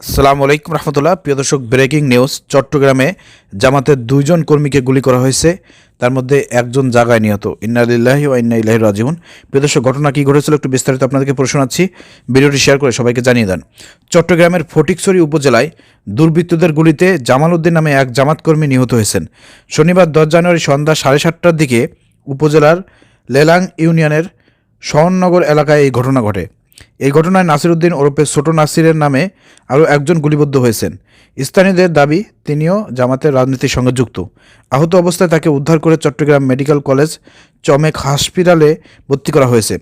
আসসালামু আলাইকুম রহমতুল্লাহ। প্রিয় দর্শক, ব্রেকিং নিউজ, চট্টগ্রামে জামাতের দুইজন কর্মীকে গুলি করা হয়েছে। তার মধ্যে একজন জায়গায় নিহত। ইন্নালিল্লাহি ও ইন্না ইলাহি রাজিউন। প্রিয় দর্শক, ঘটনা কী ঘটেছিল একটু বিস্তারিত আপনাদেরকে শোনাচ্ছি। ভিডিওটি শেয়ার করে সবাইকে জানিয়ে দেন। চট্টগ্রামের ফটিকছড়ি উপজেলায় দুর্বৃত্তদের গুলিতে জামাল উদ্দিন নামে এক জামাত কর্মী নিহত হয়েছেন। শনিবার দশ জানুয়ারি সন্ধ্যা সাড়ে সাতটার দিকে উপজেলার লেলাং ইউনিয়নের শহরনগর এলাকায় এই ঘটনা ঘটে। এই ঘটনায় নাসির উদ্দিন ওরফে ছোট নাসিরের নামে আরও একজন গুলিবদ্ধ হয়েছেন। স্থানীয়দের দাবি, তিনিও জামাতের রাজনীতির সঙ্গে যুক্ত। আহত অবস্থায় তাকে উদ্ধার করে চট্টগ্রাম মেডিকেল কলেজ চমেক হাসপাতালে ভর্তি করা হয়েছে।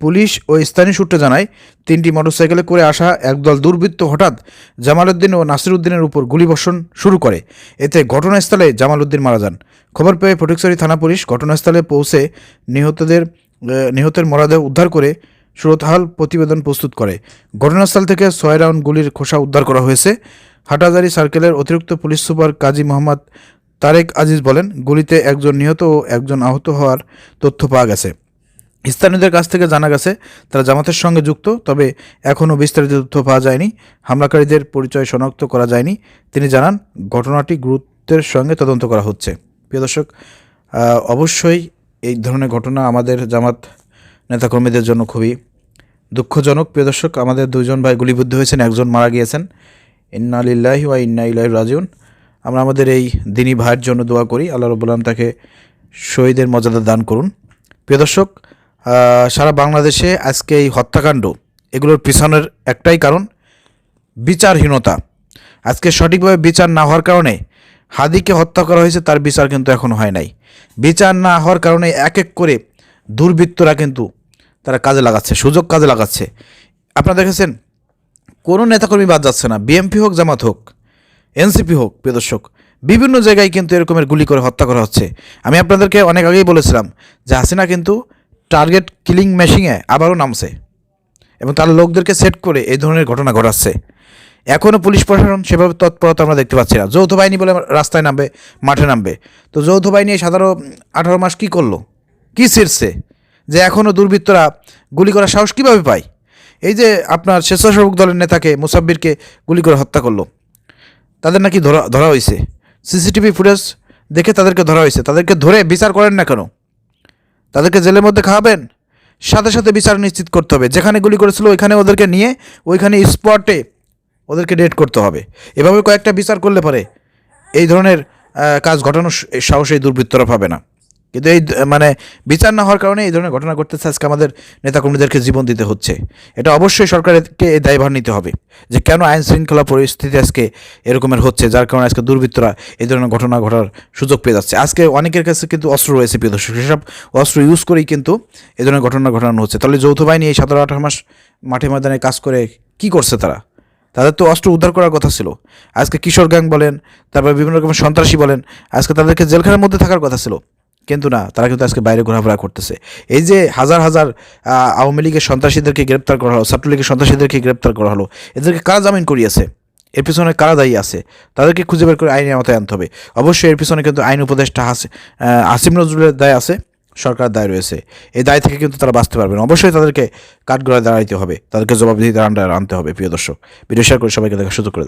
পুলিশ ও স্থানীয় সূত্রে জানায়, তিনটি মোটরসাইকেলে করে আসা একদল দুর্বৃত্ত হঠাৎ জামালউদ্দিন ও নাসির উদ্দিনের উপর গুলিবর্ষণ শুরু করে। এতে ঘটনাস্থলে জামালউদ্দিন মারা যান। খবর পেয়ে ফটিকছড়ি থানা পুলিশ ঘটনাস্থলে পৌঁছে নিহতদের নিহতের মরদেহ উদ্ধার করে সুরতহাল প্রতিবেদন প্রস্তুত করে। ঘটনাস্থল থেকে ছয় রাউন্ড গুলির খোসা উদ্ধার করা হয়েছে। হাটাজারি সার্কেলের অতিরিক্ত পুলিশ সুপার কাজী মোহাম্মদ তারেক আজিজ বলেন, গুলিতে একজন নিহত ও একজন আহত হওয়ার তথ্য পাওয়া গেছে। স্থানীয়দের কাছ থেকে জানা গেছে, তারা জামাতের সঙ্গে যুক্ত, তবে এখনও বিস্তারিত তথ্য পাওয়া যায়নি। হামলাকারীদের পরিচয় শনাক্ত করা যায়নি। তিনি জানান, ঘটনাটি গুরুত্বের সঙ্গে তদন্ত করা হচ্ছে। প্রিয় দর্শক অবশ্যই এই ধরনের ঘটনা আমাদের জামাত নেতাকর্মীদের জন্য খুবই দুঃখজনক। প্রিয় দর্শক, আমাদের দুজন ভাই গুলিবিদ্ধ হয়েছেন, একজন মারা গিয়েছেন। ইন্না লিল্লাহি ওয়া ইন্না ইলাইহি রাজিউন। আমরা আমাদের এই দিনী ভাইয়ের জন্য দোয়া করি, আল্লাহ রব্বুল আলম তাকে শহীদের মর্যাদা দান করুন। প্রিয় দর্শক সারা বাংলাদেশে আজকে এই হত্যাকাণ্ড, এগুলোর পিছনের একটাই কারণ বিচারহীনতা। আজকে সঠিকভাবে বিচার না হওয়ার কারণে হাদিকে হত্যা করা হয়েছে, তার বিচার কিন্তু এখনও হয় নাই। বিচার না হওয়ার কারণে এক এক করে দুর্বৃত্তরা কিন্তু তারা কাজে লাগাচ্ছে, সুযোগ কাজে লাগাচ্ছে। আপনারা দেখেছেন, কোনো নেতাকর্মী বাদ যাচ্ছে না। বিএমপি হোক, জামাত হোক, এনসিপি হোক, প্রিয় দর্শক, বিভিন্ন জায়গায় কিন্তু এরকমের গুলি করে হত্যা করা হচ্ছে। আমি আপনাদেরকে অনেক আগেই বলেছিলাম যে হাসিনা কিন্তু টার্গেট কিলিং মেশিনে আবারও নামছে এবং তার লোকদেরকে সেট করে এই ধরনের ঘটনা ঘটাচ্ছে। এখনও পুলিশ প্রশাসন সেভাবে তৎপরতা আমরা দেখতে পাচ্ছি না। যৌথ বাহিনী বলে রাস্তায় নামবে, মাঠে নামবে। তো যৌথ বাহিনী সাধারণ আঠারো মাস কী করল? কী ছিঁড়ছে? যে এখনও দুর্বৃত্তরা গুলি করার সাহস কীভাবে পায়? এই যে আপনার স্বেচ্ছাসেবক দলের নেতাকে, মুসাব্বিরকে গুলি করে হত্যা করল, তাদের নাকি ধরা ধরা হয়েছে। সিসিটিভি ফুটেজ দেখে তাদেরকে ধরা হয়েছে। তাদেরকে ধরে বিচার করেন না কেন? তাদেরকে জেলের মধ্যে খাওয়াবেন? সাথে সাথে বিচার নিশ্চিত করতে হবে। যেখানে গুলি করেছিল ওইখানে ওদেরকে নিয়ে, ওইখানে স্পটে ওদেরকে ডেট করতে হবে। এভাবে কয়েকটা বিচার করলে পরে এই ধরনের কাজ ঘটানোর স- সাহস এই দুর্বৃত্তরা পাবে না। কিন্তু এই মানে বিচার না হওয়ার কারণে এই ধরনের ঘটনা ঘটতেছে। আজকে আমাদের নেতাকর্মীদেরকে জীবন দিতে হচ্ছে। এটা অবশ্যই সরকারকে এই দায়ভার নিতে হবে যে কেন আইন শৃঙ্খলা পরিস্থিতি আজকে এরকমের হচ্ছে, যার কারণে আজকে দুর্বৃত্তরা এই ধরনের ঘটনা ঘটার সুযোগ পেয়ে যাচ্ছে। আজকে অনেকের কাছে কিন্তু অস্ত্র রয়েছে প্রিয় দর্শক, সেসব অস্ত্র ইউজ করেই কিন্তু এই ধরনের ঘটনা ঘটানো হচ্ছে। তাহলে যৌথ বাহিনী এই সতেরো আঠারো মাস মাঠে ময়দানে কাজ করে কি করছে তারা? তাদের তো অস্ত্র উদ্ধার করার কথা ছিল। আজকে কিশোর গ্যাং বলেন, তারপর বিভিন্ন রকমের সন্ত্রাসী বলেন, আজকে তাদেরকে জেলখানার মধ্যে থাকার কথা ছিল। কিন্তু না তারা কিন্তু আজকে বাইরে ঘোরাফেরা করতেছে। এই যে হাজার হাজার আওয়ামী লীগের সন্ত্রাসীদেরকে গ্রেপ্তার করা হলো ছাত্রলীগের সন্ত্রাসীদেরকে গ্রেপ্তার করা হলো এদেরকে কারা জামিন করিয়েছে? এর পিছনে কারা দায়ী আছে? তাদেরকে খুঁজে বের করে আইনের আওতায় আনতে হবে। অবশ্যই এর পিছনে কিন্তু আইন উপদেষ্টা আহ, আসিম নজরুলের দায় আছে সরকার দায় রয়েছে। এই দায় থেকে কিন্তু তারা বাঁচতে পারবে না। অবশ্যই তাদেরকে কাঠগড়ায় দাঁড়াইতে হবে তাদেরকে জবাবদিহিতার আন্ডার আনতে হবে প্রিয় দর্শক। ভিডিও শেয়ার করে সবাইকে দেখার সুযোগ করে